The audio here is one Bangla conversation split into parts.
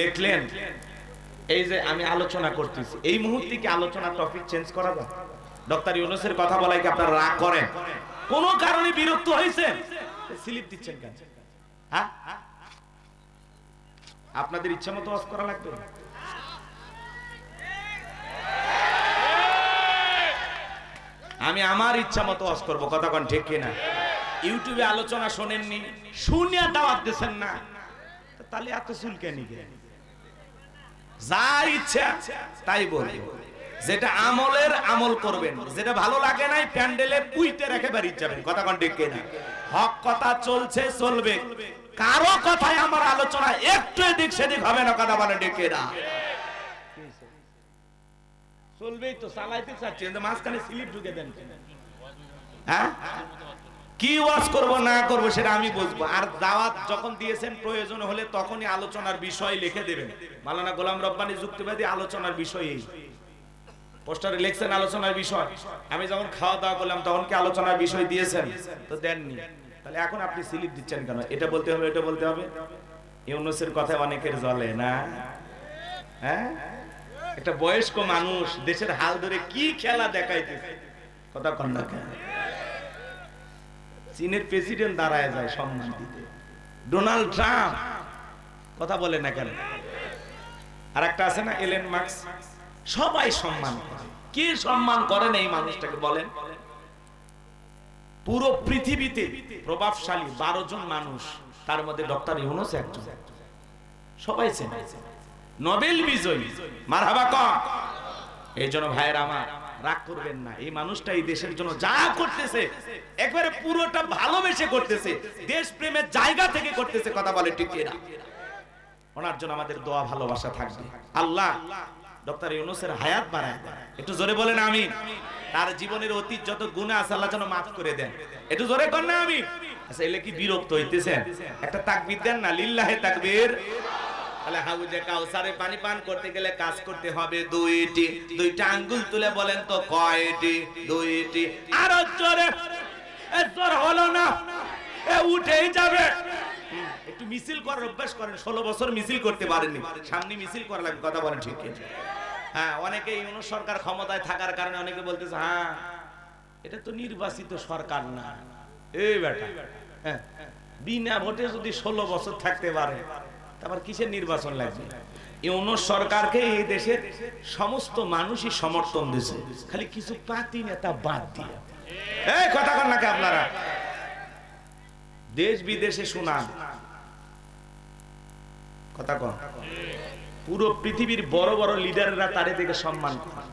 লিখলেন, এই যে আমি আলোচনা করতেছি, এই মুহূর্তে কি আলোচনা টপিক চেঞ্জ করা যায়? ডক্টর ইউনুসের কথা বলাই কি আপনারা রাগ করেন? কোন কারণে বিরক্ত হয়েছেন? স্লিপ দিচ্ছেন কেন? হ্যাঁ? আপনাদের ইচ্ছা মতো ওয়াজ করা লাগবে? আমি আমার ইচ্ছা মতো ওয়াজ করব, কথা কোন ঠিক কিনা ইউটিউবে আলোচনা শোনেননি, শুনিয়া দাওয়াত দিচ্ছেন না। তাহলে এত চুলকানি কেন? যা ইচ্ছা তাই বলব। যেটা আমলের আমল করবেন যেটা ভালো লাগে নাই প্যান্ডেলে পুইতে রেখে বাড়ি যাবেন। কথা কোন ঠিক কিনা? হক কথা চলছে চলবে। কারও কথায় আমার আলোচনা একটু এদিক সেদিক হবে না কথা বলে ডেকে না চলবেই তো চালাইতে চাচ্ছি। মাঝখানে স্লিপ ঢুকে দেন। হ্যাঁ? কি ওয়াজ করব, না করব সেটা আমি বুঝব। আর দাওয়াত যখন দিয়েছেন প্রয়োজন হলে তখনই আলোচনার বিষয় লিখে দেবেন। মালানা গোলাম রব্বানি যুক্তিবাদী আলোচনার বিষয় এই। পোস্টারে লিখছেন আলোচনার বিষয়। আমি যখন খাওয়া দাওয়া করলাম, তখন কি আলোচনার বিষয় দিয়েছেন? তো দেননি। তাহলে এখন আপনি স্লিপ দিচ্ছেন কেন? এটা বলতে হবে এটা বলতে হবে? ইউনুসের কথা অনেকের জ্বলে না? হ্যাঁ? একটা বয়স্ক মানুষ দেশের হাল ধরে কি খেলা দেখাইতেছে? কথা কন না কেন? চীনের প্রেসিডেন্ট দাঁড়ায় যায় সম্মান দিতে। ডোনাল্ড ট্রাম্প, কথা বলে না কেন? আর একটা আছে না, এলেন মার্কস সবাই সম্মান করে। কে সম্মান করেন এই মানুষটাকে বলেন? পুরো পৃথিবীতে প্রভাবশালী বারো জন মানুষ, তার মধ্যে ডক্টর ইউনুস একজন। সবাই চেনে। নোবেল বিজয়ী। মারহাবা কম। এই জন্য ভাইয়ের আমার রাগ করবেন না। এই মানুষটা এই দেশের জন্য যা করতেছে, একবারে পুরোটা ভালোবেসে করতেছে দেশ প্রেমের জায়গা থেকে করতেছে, কথা বলে ঠিক না ওনার জন্য আমাদের দোয়া, ভালোবাসা থাকবে। আল্লাহ ডক্টর ইউনুসের হায়াত বাড়ায় দেন। একটু জোরে বলেন আমি। তার জীবনের অতীত যত গুণা আছে, আল্লাহ যেন মাফ করে দেন। একটু জোরে কর না আমি। আচ্ছা এলে কি বিরক্ত হইতেছেন? একটা তাকবীর দেন না, লিল্লাহে তাকবীর। তাহলে হাউজে কাউসারে পানি পান করতে গেলে কাজ করতে হবে দুইটি। দুইটা আঙ্গুল তুলে বলেন তো কয়টি? দুইটি। আরও জোরে এ জোর হলো না, এ উঠেই যাবে। একটু মিছিল করার অভ্যাস করেন, ষোলো বছর মিছিল করতে পারেননি। সামনে মিছিল করা লাগবে, কথা বলেন ঠিক কি? হ্যাঁ অনেকে ইউনুস সরকার ক্ষমতায় থাকার কারণে অনেকে বলতেছে হ্যাঁ এটা তো নির্বাচিত সরকার না। এই বেটা হ্যাঁ বিনা ভোটে যদি ষোলো বছর থাকতে পারে তারপর কিসের নির্বাচন লাগবে? সরকারকে এই দেশের সমস্ত মানুষই সমর্থন দিয়েছে। খালি কিছু পাতি নেতা বাদ দিয়ে। এই কথা নাকি আপনারা? দেশ বিদেশে শুনান। কথা কন। পুরো পৃথিবীর বড় বড় লিডাররা তারে দেখে সম্মান করে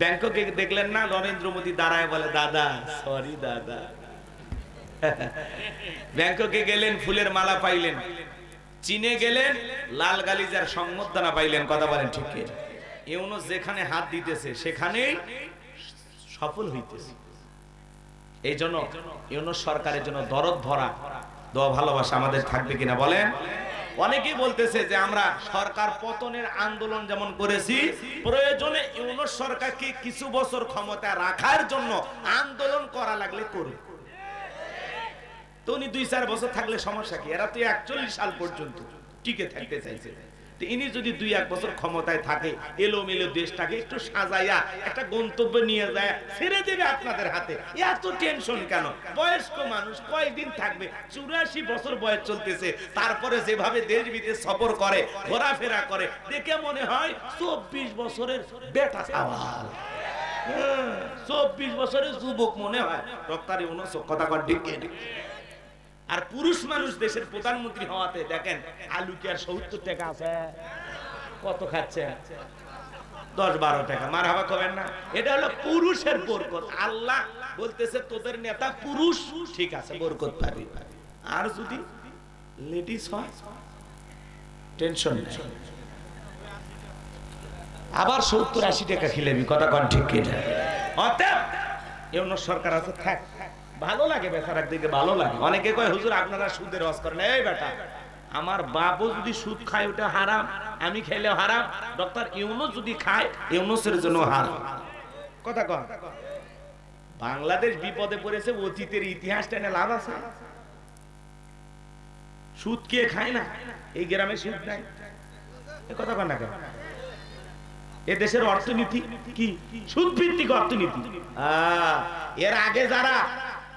ব্যাংককে দেখলেন না? নরেন্দ্র মোদী দাঁড়ায় বলে, দাদা সরি দাদা। ব্যাংককে গেলেন, ফুলের মালা পাইলেন। চীনে গেলেন, লাল গালিজার সংবর্ধনা পাইলেন, কথা বলেন ঠিক কি? যেখানে হাত দিতেছে, সেখানেই সফল হইতেছে। এই জন্য ইউনুস সরকারের জন্য দরদ ভরা, দোয়া ভালোবাসা আমাদের থাকবে কিনা বলেন? অনেকেই বলতেছে যে আমরা সরকার পতনের আন্দোলন যেমন করেছি, প্রয়োজনে ইউনুস সরকারকে কিছু বছর ক্ষমতা রাখার জন্য আন্দোলন করা লাগলে করুন তো উনি দুই চার বছর থাকলে সমস্যা কি? এরা তো একচল্লিশ সাল পর্যন্ত টিকে থাকতে চাইছে। ইনি যদি দুই এক বছর ক্ষমতায় থাকে এলো মেলো দেশটাকে একটু সাজাইয়া, একটা গন্তব্য নিয়ে যায়, ছেড়ে দেবে আপনাদের হাতে। এত টেনশন কেন? বয়স্ক মানুষ কয়দিন থাকবে? চুরাশি বছর বয়স চলতেছে। তারপরে যেভাবে দেশ বিদেশ সফর করে, ঘোরাফেরা করে, দেখে মনে হয় চব্বিশ বছরের বেটা সাওয়াল। চব্বিশ বছরের যুবক মনে হয়। ডক্টর ইউনুস কথা কর ঠিক? আর পুরুষ মানুষ দেশের প্রধানমন্ত্রী হওয়াতে দেখেন আলু কি আর সত্তর টাকা আছে? কত খাচ্ছে? দশ বারো টাকা। মার হাবা কবেন না? এটা হলো পুরুষের বরকত। আল্লাহ বলতেছে, তোদের নেতা পুরুষ। ঠিক আছে, বরকত পাবি। আর যদি লেডিস হয় টেনশন আবার সত্তর আশি টাকা খিলেবি, কথা কন ঠিক কিনা? অতএব এমন সরকার আছে, থাক। ভালো লাগে বেচার একদিকে ভালো লাগে। অনেকে কয়, হুজুর, আপনারা সুদের রস করেন। এই বেটা, আমার বাপও যদি সুদ খায়, ওটা হারাম, আমি খেলে হারাম। ডক্টর ইউনুস যদি খায়, ইউনুসের জন্য হারাম। কথা কন। বাংলাদেশ বিপদে পড়েছে, অতীতের ইতিহাসটা এনে লাভ আছে। সুদ কে খায় না? এই গ্রামে সুদ নাই। এ কথা কন না কেন? এ দেশের অর্থনীতি কি? সুদ ভিত্তিক অর্থনীতি এর আগে যারা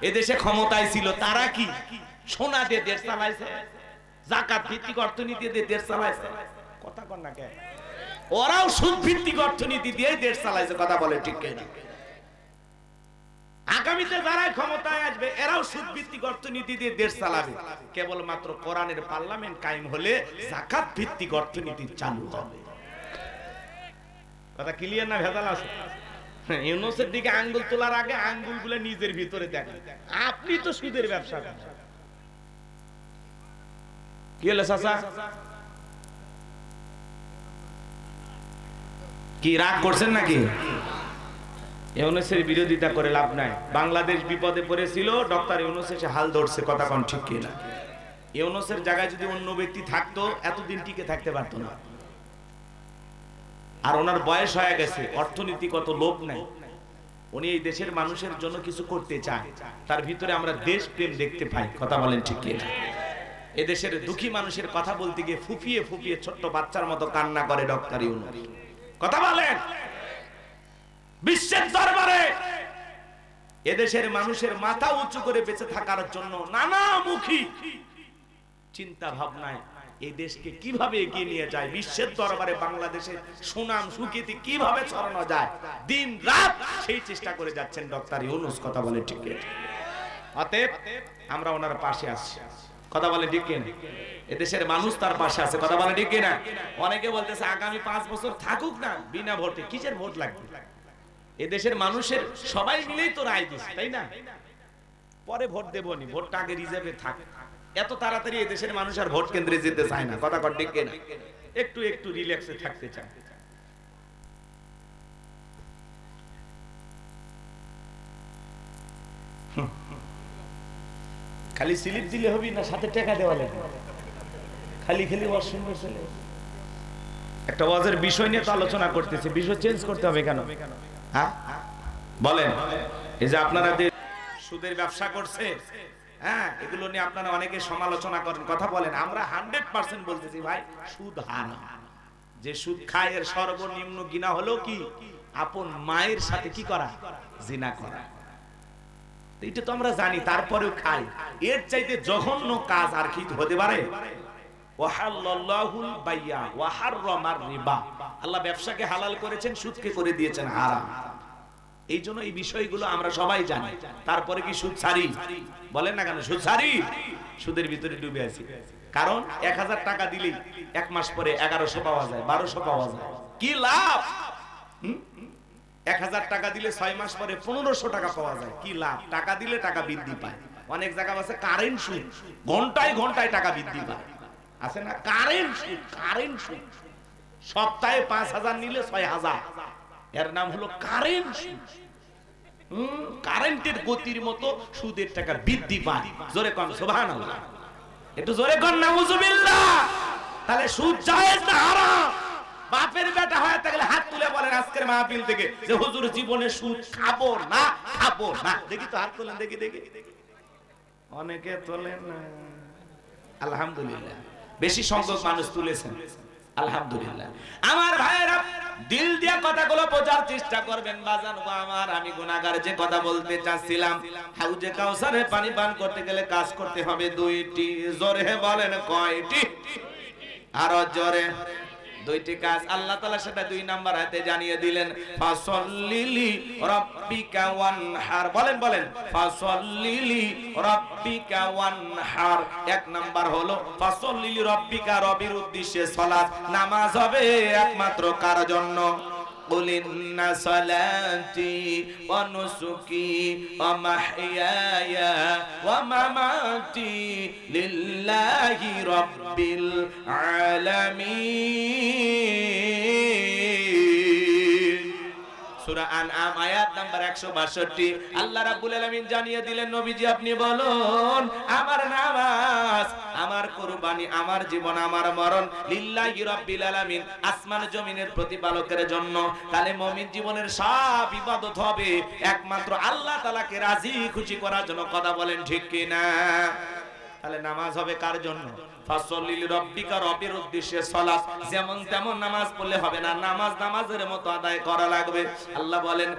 এ দেশে ক্ষমতায় ছিল, তারা কি? সোনা দিয়ে দেশ চালাইছে, জাকাত, ভিত্তিক অর্থনীতি দিয়ে দেশ চালাইছে। কথা কন না কেন ওরাও সুদ, ভিত্তিক অর্থনীতি দিয়ে দেশ চালাইছে, কথা বলে ঠিক কিনা আগামীতে যারা ক্ষমতায় আসবে, এরাও সুদ, ভিত্তিক অর্থনীতি দিয়ে দেশ চালাবে। কেবলমাত্র কোরআনের পার্লামেন্ট কায়েম হলে জাকাত, ভিত্তিক অর্থনীতি চালু হবে। কথা ক্লিয়ার না ভেজাল আছে? ইউনুসের দিকে আঙ্গুল তোলার আগে আঙ্গুলগুলো নিজের ভিতরে দেখেন আপনি তো সুদের ব্যবসা কি হলো চাচা? কি, রাগ করছেন নাকি? ইউনুসের বিরোধিতা করে লাভ নাই। বাংলাদেশ বিপদে পড়েছিল, ডক্টর ইউনুস এসে হাল ধরছে, কথা কোন ঠিক কিনা? ইউনুসের জায়গায় যদি অন্য ব্যক্তি থাকতো, এতদিন টিকে থাকতে পারতো না। আর ওনার বয়স হয়ে গেছে অর্থনীতিগত লোভ নাই। উনি এই দেশের মানুষের জন্য কিছু করতে চায়, তার ভিতরে আমরা দেশ প্রেম দেখতে পাই, কথা বলেন ঠিক কিনা। এদেশের দুঃখী মানুষের কথা বলতে গিয়ে ফুফিয়ে ফুফিয়ে ছোট্ট বাচ্চার মতো কান্না করে ডক্টর ইউনুস। কথা বলেন। বিশ্বের দরবারে এদেশের মানুষের মাথা উঁচু করে বেঁচে থাকার জন্য নানামুখী চিন্তা ভাবনায় এই দেশকে কীভাবে এগিয়ে নিয়ে যায়? বিশ্বের দরবারে বাংলাদেশের সুনাম সুখ্যাতি কীভাবে ছড়ানো যায়? দিন রাত সেই চেষ্টা করে যাচ্ছেন ডক্টর ইউনুস। কথা বলে ঠিক অতএব আমরা ওনার পাশে আছি। কথা বলে ঠিক কিনা? এদেশের মানুষ তার পাশে আছে। কথা বলে ঠিক কিনা? অনেকে বলতেছে, আগামী পাঁচ বছর থাকুক না, বিনা ভোটে। কিসের ভোট লাগবে? এদেশের মানুষের সবাই মিলেই তো রায় দিচ্ছে, তাই না? পরে ভোট দেবো নি, ভোটটা আগে রিজার্ভে থাক। এত তাড়াতাড়ি এদেশের মানুষ আর ভোট কেন্দ্রে যেতে চায় না। কথা কর, ঠিক কিনা? একটু একটু রিল্যাক্সে থাকতে চায় খালি স্লিপ দিলে হবি না সাথে টাকা দেওয়া লাগবে? খালি খালি ওয়াজ চলে একটা ওয়াজের বিষয় নিয়ে তো আলোচনা করতেছে। বিষয় চেঞ্জ করতে হবে কেন? হ্যাঁ? বলেন। এই যে আপনারা যে সুদের ব্যবসা করছে হ্যাঁ এগুলো নিয়ে আপনারা অনেকে সমালোচনা করেন, কথা বলেন। আমরা হান্ড্রেড পার্সেন্ট বলতেছি, ভাই, সুদ হারাম। যে সুদ খায়, এর সর্বনিম্ন গিনা হলো কি? আপন মায়ের সাথে কি করা? জিনা করা। এটা তো আমরা জানি, তারপরেও খাই এর চাইতে জঘন্য কাজ আর কি হতে পারে? আল্লাহ ব্যবসাকে হালাল করেছেন, সুদকে করে দিয়েছেন, হারাম। এই জন্য এই বিষয়গুলো আমরা সবাই জানি। তারপরে কি সুদ ছাড়ি বলেন না কেন? সুদ ছাড়ি সুদের ভিতরে ডুবে আছি। কারণ এক হাজার টাকা দিলেই এক মাস পরে এগারোশো পাওয়া যায়, বারোশো পাওয়া যায়। কি লাভ? এক হাজার টাকা দিলে ছয় মাস পরে পনেরোশো টাকা পাওয়া যায়। কি লাভ? টাকা দিলে টাকা বৃদ্ধি পায়। অনেক জায়গা আছে কারেন্ট সুদ। ঘন্টায় ঘন্টায় টাকা বৃদ্ধি পায়। আছে না? কারেন্ট সুদ কারেন্ট সুদ। সপ্তাহে পাঁচ হাজার নিলে ছয় হাজার। এর নাম হলো কারেন্ট কারেন্টের গতির মতো সুদের টাকা বৃদ্ধি পায়। জোরে কম সুবহানাল্লাহ। একটু জোরে কর নাউজুবিল্লাহ। তাহলে সুদ জায়েজ না বাপের বেটা থাকলে হাত তুলে বলেন আজকের মাহফিল থেকে যে, হুজুর জীবনে সুদ খাব না খাব না। দেখি তো হাত তোলেন, দেখি দেখি। অনেকে তোলেন আলহামদুলিল্লাহ। বেশি সংখ্যক মানুষ তুলেছেন। আলহামদুলিল্লাহ। আমার ভাইয়েরা, দিল দিয়ে কথাগুলো বোঝার চেষ্টা করবেন, বাজান আমার, আমি গুনাহগার যে কথা বলতে চাচ্ছিলাম। হাউজে কাউসারে পানি পান করতে গেলে কাজ করতে হবে দুইটি। জোরে বলেন কয়টি? আরও জোরে। দুইটি কাজ আল্লাহ তাআলা সেটা দুই নাম্বার হাতে জানিয়ে দিলেন বলেন বলেন এক নাম্বার হলো রবির উদ্দেশ্যে নামাজ হবে একমাত্র কার জন্য? قل إن صلاتي ونسكي ومحياي ومماتي لله رب العالمين সূরা আনআম আয়াত নাম্বার 162 আল্লাহ জানিয়ে দিলেন, নবীজি আপনি বলুন, আমার নামাজ, আমার আমার জীবন, আমার মরণ আসমান জমিনের প্রতিপালকের জন্য। তাহলে মুমিন জীবনের সব ইবাদত হবে। একমাত্র আল্লাহ তাআলাকে রাজি খুশি করার জন্য কথা বলেন ঠিক কি না তাহলে নামাজ হবে কার জন্য? পড়লে হবে না নামাজ মতো করা লাগবে। আল্লাহ বলেন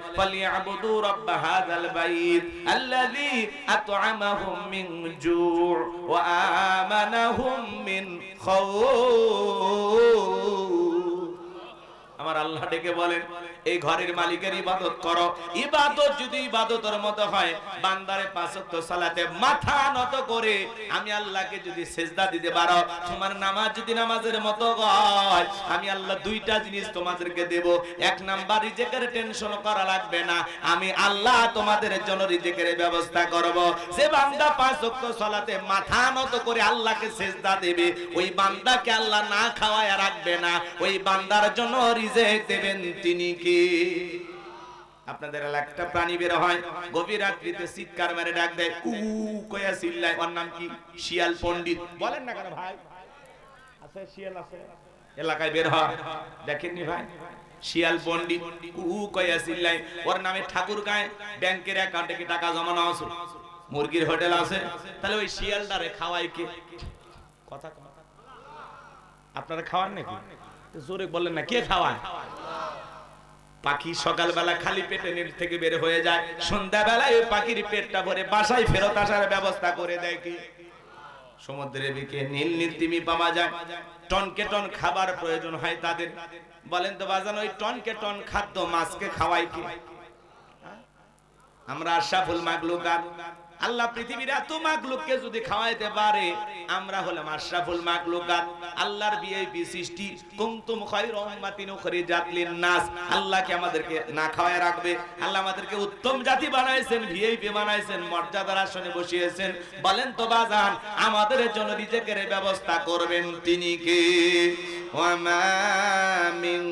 আল্লাহ ডেকে বলেন, এই ঘরের মালিকের ইবাদত করো। ইবাদত যদি ইবাদতের মতো হয়, বান্দারে পাঁচ ওয়াক্ত সালাতে মাথা নত করে আমি আল্লাহকে যদি সেজদা দিতে পারো, তোমার নামাজ যদি নামাজের মতো হয়, আমি আল্লাহ দুইটা জিনিস তোমাদেরকে দেব। এক নাম্বার, রিজেকের টেনশন করা লাগবে না। আমি আল্লাহ তোমাদের জন্য রিজেকের ব্যবস্থা করব। যে বান্দা পাঁচ ওয়াক্ত সালাতে মাথা নত করে আল্লাহকে সেজদা দেবে, ওই বান্দাকে আল্লাহ না খাওয়ায় রাখবে না। ওই বান্দার জন্য রিজেক দেবেন তিনি কি? আপনাদের একটা প্রাণী বের হয়, গভীর রাত্রিতে চিৎকার মেরে ডাক দেয় কু কয়া চিল্লায়। ওর নাম কি? শিয়াল পণ্ডিত। বলেন না কেন ভাই? আছে, শিয়াল আছে। এলাকায় বের হয় দেখেননি ভাই? শিয়াল পণ্ডিত কু কয়া চিল্লায়। ওর নামে ঠাকুর গায়ে, ব্যাংকের অ্যাকাউন্টে কি টাকা জমানো আছে? মুরগির হোটেল আছে। তাহলে ওই শিয়ালটারে খাওয়াই কে? কথা। আপনারা খাওয়ান নাকি? জোরে বললেন না, কে খাওয়ায়? পাখি সকালবেলা খালি পেটে নেট থেকে বের হয়ে যায়। সন্ধ্যাবেলায় ওই পাখির পেটটা ভরে বাসায় ফেরত আসার ব্যবস্থা করে দেয় কি? সমুদ্রের দিকে নীল নীল তিমি পাওয়া যায়। টনকে টন খাবার প্রয়োজন হয় তাদের। বলেন তো বাজান, ওই টনকে টন খাদ্য মাছকে খাওয়াই কি? আমরা আশাফুল মাগলুকাত আল্লাহ পৃথিবীর এত মাগলুককে যদি খাওয়াইতে পারে, আমরা হলাম আশরাফুল মাগলুকাত আল্লাহর ভিআইপি সৃষ্টি। কুনতুম খায়রা উম্মাতিন উখরিজাত লিন-নাস। আল্লাহকে আমাদেরকে না খাওয়ায় রাখবে? আল্লাহ আমাদেরকে উত্তম জাতি বানাইছেন ভিআইপি বানাইছেন, মর্যাদার আসনে বসিয়েছেন। বলেন তো বাজান, আমাদের জন্য রিজেকের ব্যবস্থা করবেন তিনি কে? ওয়ামা মিন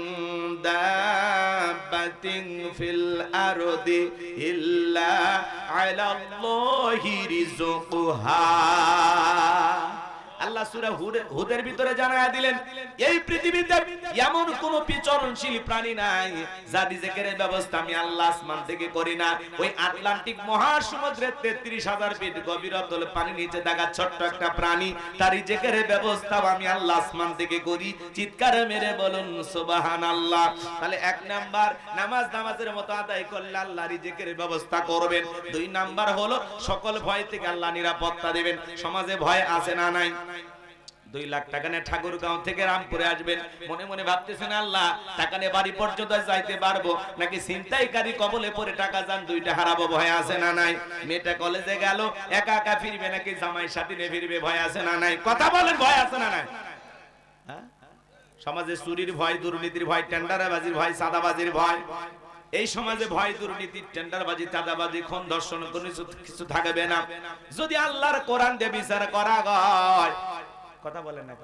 দাব্বাতিন ফিল আরদি ইল্লা আলাল্লাহি রিজকুহা আল্লাহ সূরা হুদ- হুদের ভিতরে জানায়া দিলেন, এই পৃথিবীতে এমন কোন বিচরণশীল প্রাণী নাই যা রিজেকের ব্যবস্থা আমি আল্লাহ আসমান থেকে করি না। ওই আটলান্টিক মহাসমুদ্রের 33000 ফিট গভীর গভীরতল পানি নিচে থাকা ছোট্ট একটা প্রাণী, তার রিজেকের ব্যবস্থা আমি আল্লাহ আসমান থেকে করি। চিৎকার মেরে বলুন, সুবহানাল্লাহ। তাহলে এক নাম্বার, নামাজ নামাজের মতো আদায় করলে আল্লাহ রিজেকের ব্যবস্থা করবেন। দুই নাম্বার হলো, সকল ভয় থেকে আল্লাহ নিরাপত্তা দেবেন। সমাজে ভয় আছে না নাই? দুই লাখ টাকা নিয়ে ঠাকুরগাঁও থেকে রামপুরে আসবেন। মনে মনে ভাবতেছেন, আল্লাহ, টাকা নিয়ে বাড়ি পর্যন্ত যাইতে পারব। নাকি ছিনতাইকারী কবলে পরে টাকা যান, দুইটা হারাবো, ভয় আছে না নাই? মেয়েটা কলেজে গেল, একা একা ফিরবে নাকি জামাই সাথী নিয়ে ফিরবে, ভয় আছে না নাই? কথা বলেন, ভয় আছে না নাই? হ্যাঁ? সমাজে চুরির ভয়, দুর্নীতির ভয়, টেন্ডারবাজির ভয় সাদাবাজির ভয়। এই সমাজে ভয়, দুর্নীতি, টেন্ডারবাজি, চাঁদাবাজি, খুন, ধর্ষণ, কোনো কিছু- থাকবে না। যদি আল্লাহর কোরআন দিয়ে বিচার করা হয় কথা বলেন না?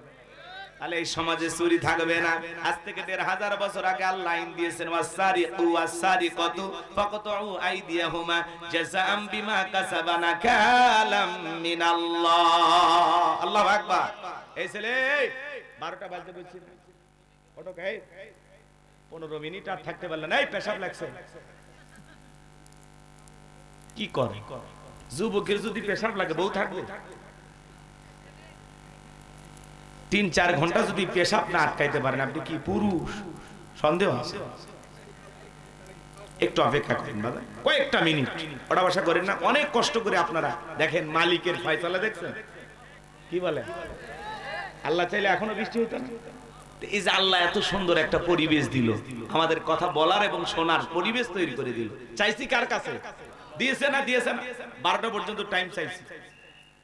তাহলে এই সমাজে চুরি থাকবে না। আজ থেকে দেড় হাজার বছর আগে আল্লাহ আইন দিয়েছেন ওয়াসারি ওয়াসারি কত ফাকতু আইদিয়াহুমা জাযাআম বিমা কাসাবানা কালাম মিনাল্লাহ। আল্লাহু আকবার। এই ছেলে এই, 12টা বাজতে বলছি। না। ওঠো কে? পনেরো মিনিট আর থাকতে পারলেন এই পেশাব লাগছে। কি করে? যুবকের যদি পেশাব লাগে বউ থাকবে? তিন, চার ঘণ্টা যদি পেশাব না আটকাইতে পারেন, আপনি কি পুরুষ? সন্দেহ আছে? একটু অপেক্ষা করেন দাদা কয়েকটা মিনিট। ওটা বসা করেন না, অনেক কষ্ট করে আপনারা দেখেন মালিকের ফয়সালা দেখছেন? কি বলে? আল্লাহ চাইলে এখনও বৃষ্টি হতো না? এই যে আল্লাহ এত সুন্দর একটা পরিবেশ দিল, আমাদের কথা বলার এবং শোনার পরিবেশ তৈরি করে দিল। চাইছি কার কাছে? দিয়েছে না দিয়েছে না? বারোটা পর্যন্ত টাইম চাইছি।